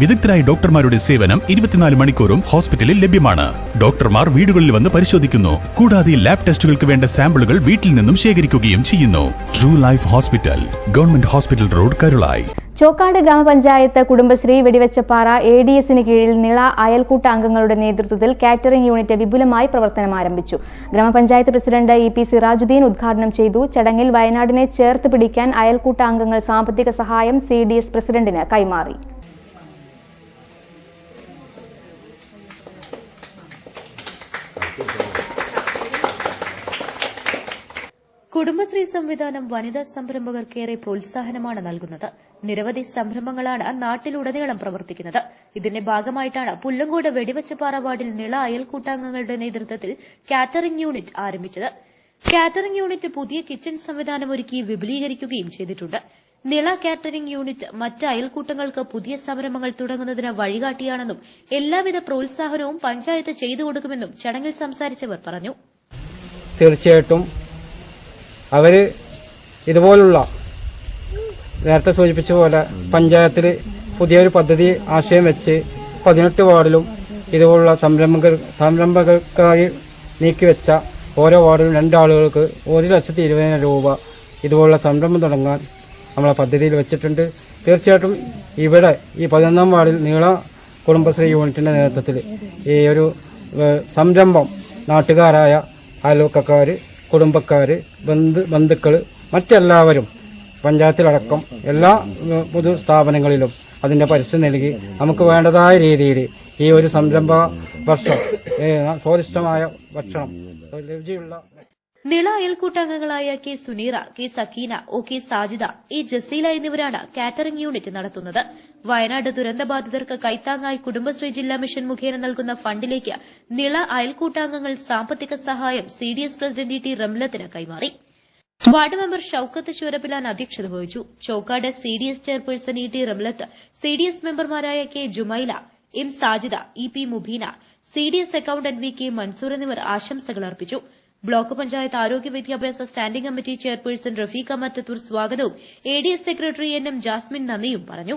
വിദഗ്ധരായ ഡോക്ടർമാരുടെ സേവനം ഇരുപത്തിനാല് മണിക്കൂറും ഹോസ്പിറ്റലിൽ ലഭ്യമാണ്. ഡോക്ടർമാർ വീടുകളിൽ വന്ന് പരിശോധിക്കുന്നു. കൂടാതെ ലാബ് ടെസ്റ്റുകൾക്ക് വേണ്ട സാമ്പിളുകൾ വീട്ടിൽ നിന്നും ശേഖരിക്കുകയും ചെയ്യുന്നു. True life hospital government hospital road Karulai. Chokkad grama panchayat Kudumbashree Vedivechappara A D എസിന് കീഴിൽ നിള അയൽക്കൂട്ട അംഗങ്ങളുടെ നേതൃത്വത്തിൽ കാറ്ററിംഗ് യൂണിറ്റ് വിപുലമായി പ്രവർത്തനം ആരംഭിച്ചു. ഗ്രാമപഞ്ചായത്ത് പ്രസിഡന്റ് ഇ പി സിറാജുദ്ദീൻ ഉദ്ഘാടനം ചെയ്തു. ചടങ്ങിൽ വയനാടിനെ ചേർത്ത് പിടിക്കാൻ അയൽക്കൂട്ട അംഗങ്ങൾ സാമ്പത്തിക സഹായം സി പ്രസിഡന്റിന് കൈമാറി. കുടുംബശ്രീ സംവിധാനം വനിതാ സംരംഭകർക്കേറെ പ്രോത്സാഹനമാണ് നൽകുന്നത്. നിരവധി സംരംഭങ്ങളാണ് നാട്ടിലുടനീളം പ്രവർത്തിക്കുന്നത്. ഇതിന്റെ ഭാഗമായിട്ടാണ് പുല്ലങ്കോട് വെടിവച്ചപ്പാറ വാർഡിൽ നിള അയൽക്കൂട്ടാംഗങ്ങളുടെ നേതൃത്വത്തിൽ കാറ്ററിംഗ് യൂണിറ്റ് ആരംഭിച്ചത്. കാറ്ററിംഗ് യൂണിറ്റ് പുതിയ കിച്ചൺ സംവിധാനം ഒരുക്കി വിപുലീകരിക്കുകയും ചെയ്തിട്ടുണ്ട്. നിള കാറ്ററിംഗ് യൂണിറ്റ് മറ്റ് അയൽക്കൂട്ടങ്ങൾക്ക് പുതിയ സംരംഭങ്ങൾ തുടങ്ങുന്നതിന് വഴികാട്ടിയാണെന്നും എല്ലാവിധ പ്രോത്സാഹനവും പഞ്ചായത്ത് ചെയ്തു കൊടുക്കുമെന്നും ചടങ്ങിൽ സംസാരിച്ചവർ പറഞ്ഞു. തീർച്ചയായിട്ടും അവർ ഇതുപോലുള്ള നേരത്തെ സൂചിപ്പിച്ച പോലെ പഞ്ചായത്തിൽ പുതിയൊരു പദ്ധതി ആശയം വെച്ച് പതിനെട്ട് വാർഡിലും ഇതുപോലുള്ള സംരംഭകർ സംരംഭകർക്കായി നീക്കിവെച്ച ഓരോ വാർഡിലും രണ്ടാളുകൾക്ക് ഒരു ലക്ഷത്തി ഇരുപതിനായിരം രൂപ ഇതുപോലുള്ള സംരംഭം തുടങ്ങാൻ നമ്മളെ പദ്ധതിയിൽ വെച്ചിട്ടുണ്ട്. തീർച്ചയായിട്ടും ഇവിടെ ഈ പതിനൊന്നാം വാർഡിൽ നീള കുടുംബശ്രീ യൂണിറ്റിന്റെ നേതൃത്വത്തിൽ ഈ ഒരു സംരംഭം നാട്ടുകാരായ അയൽവക്കക്കാർ കുടുംബക്കാർ ബന്ധു ബന്ധുക്കൾ മറ്റെല്ലാവരും പഞ്ചായത്തിലടക്കം എല്ലാ പൊതു സ്ഥാപനങ്ങളിലും അതിന്റെ പരസ്യം നൽകി നമുക്ക് വേണ്ടതായ രീതിയിൽ ഈ ഒരു സംരംഭ ഭക്ഷണം സ്വാദിഷ്ടമായ ഭക്ഷണം രുചിയുള്ള Nila അയൽക്കൂട്ടാംഗങ്ങളായ K Suneera K Sakeena O K Sajida A Jaseela എന്നിവരാണ് കാറ്ററിംഗ് യൂണിറ്റ് നടത്തുന്നത്. വയനാട് ദുരന്തബാധിതർക്ക് കൈത്താങ്ങായി കുടുംബശ്രീ ജില്ലാ മിഷൻ മുഖേന നൽകുന്ന ഫണ്ടിലേക്ക് നിള അയൽക്കൂട്ടാംഗങ്ങൾ സാമ്പത്തിക സഹായം C D S president T റംലത്തിന് കൈമാറി. വാർഡ് മെമ്പർ ഷൌക്കത്ത് ശൂരപ്പിലാൻ അധ്യക്ഷത വഹിച്ചു. Chokkad C D S chairperson E T Ramlath C D S മെമ്പർമാരായ K Jumaila M Sajida E P Mubeena C D S accountant V K Mansoor എന്നിവർ ആശംസകൾ അർപ്പിച്ചു. Block panchayat ആരോഗ്യ വിദ്യാഭ്യാസ standing committee chairperson Rafeeqa Mattathur സ്വാഗതവും A D S secretary N M Jasmin നന്ദിയും പറഞ്ഞു.